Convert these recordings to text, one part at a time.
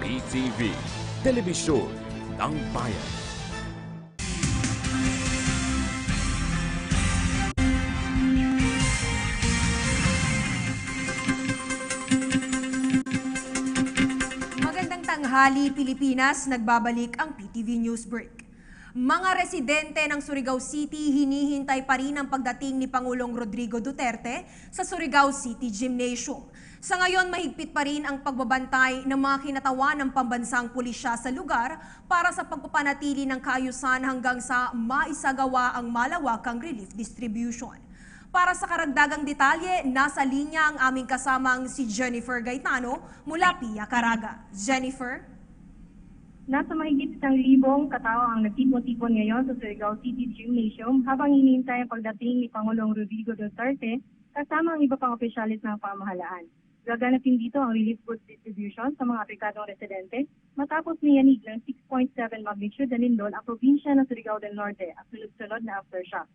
PTV, Telebisyon ng Bayan. Magandang tanghali, Pilipinas. Nagbabalik ang PTV News Break. Mga residente ng Surigao City hinihintay pa rin ang pagdating ni Pangulong Rodrigo Duterte sa Surigao City Gymnasium. Sa ngayon, mahigpit pa rin ang pagbabantay ng mga kinatawan ng pambansang pulisya sa lugar para sa pagpapanatili ng kaayusan hanggang sa maisagawa ang malawakang relief distribution. Para sa karagdagang detalye, nasa linya ang aming kasamang si Jennifer Gaetano mula Pia Caraga. Jennifer? Nasa mahigit isang libong katao ang nagtipon-tipon ngayon sa Surigao City Gymnasium habang hinihintay ang pagdating ni Pangulong Rodrigo Duterte kasama ang iba pang opisyalis ng pamahalaan. Gaganapin dito ang relief goods distribution sa mga aplikadong residente matapos niyanig ng 6.7 magnitude na lindol ang probinsya ng Surigao del Norte at sunod-sunod na aftershock.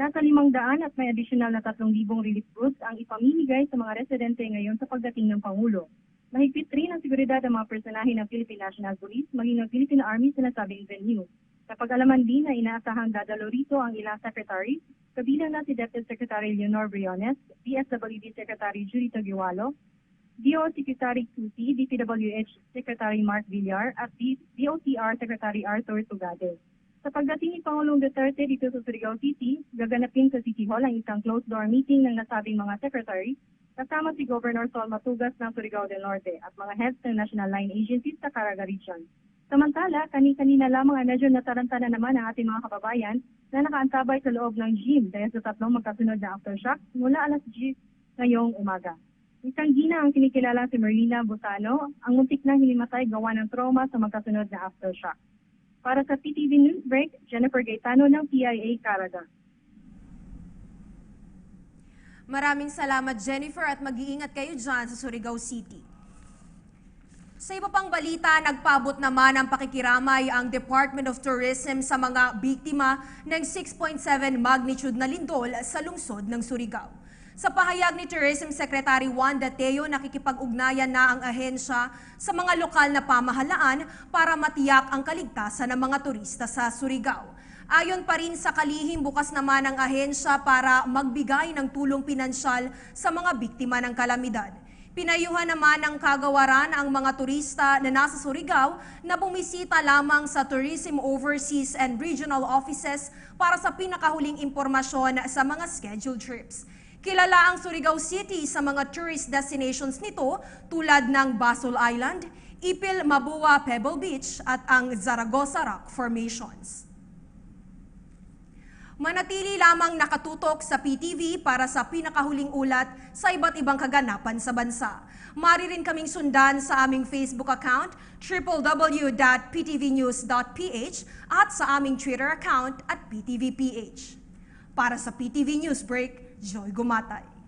Nasa limang daan at may additional na 3,000 relief goods ang ipamimigay sa mga residente ngayon sa pagdating ng Pangulo. Mahigpit rin ang seguridad ng mga personahe ng Philippine National Police maging ng Philippine Army sa nasabing venue. Napag-alaman din na inaasahang dadalo rito ang ilang secretaries, kabilang na si Deputy Secretary Leonor Briones, DSWD Secretary Judy Tagiwalo, DO Secretary Tusi, DPWH Secretary Mark Villar, at DOTR Secretary Arthur Tugade. Sa pagdating ni Pangulong Duterte dito sa Surigao City, gaganapin sa City Hall ang isang closed-door meeting ng nasabing mga secretary kasama si Governor Sol Matugas ng Surigao del Norte at mga heads ng National Line Agencies sa Caraga Region. Samantala, kani-kanina lamang ay medyo nataranta na naman ang ating mga kababayan na nakaantabay sa loob ng gym dahil sa tatlong magkasunod na aftershock mula alas 10 ngayong umaga. Isang gina ang kinikilala si Merlina Busano, ang muntik na hinimatay gawa ng trauma sa magkasunod na aftershock. Para sa PTV News Break, Jennifer Gaetano ng PIA Caraga. Maraming salamat Jennifer at mag-iingat kayo dyan sa Surigao City. Sa iba pang balita, nagpabot naman ang pakikiramay ang Department of Tourism sa mga biktima ng 6.7 magnitude na lindol sa lungsod ng Surigao. Sa pahayag ni Tourism Secretary Juan Dateo, nakikipag-ugnayan na ang ahensya sa mga lokal na pamahalaan para matiyak ang kaligtasan ng mga turista sa Surigao. Ayon pa rin sa kalihim, bukas naman ang ahensya para magbigay ng tulong pinansyal sa mga biktima ng kalamidad. Pinayuhan naman ng kagawaran ang mga turista na nasa Surigao na bumisita lamang sa Tourism Overseas and Regional Offices para sa pinakahuling impormasyon sa mga scheduled trips. Kilala ang Surigao City sa mga tourist destinations nito tulad ng Basol Island, Ipil Mabua Pebble Beach at ang Zaragoza Rock Formations. Manatili lamang nakatutok sa PTV para sa pinakahuling ulat sa iba't ibang kaganapan sa bansa. Mari rin kaming sundan sa aming Facebook account www.ptvnews.ph at sa aming Twitter account at PTVPH. Para sa PTV News Break, Joy Gumatay.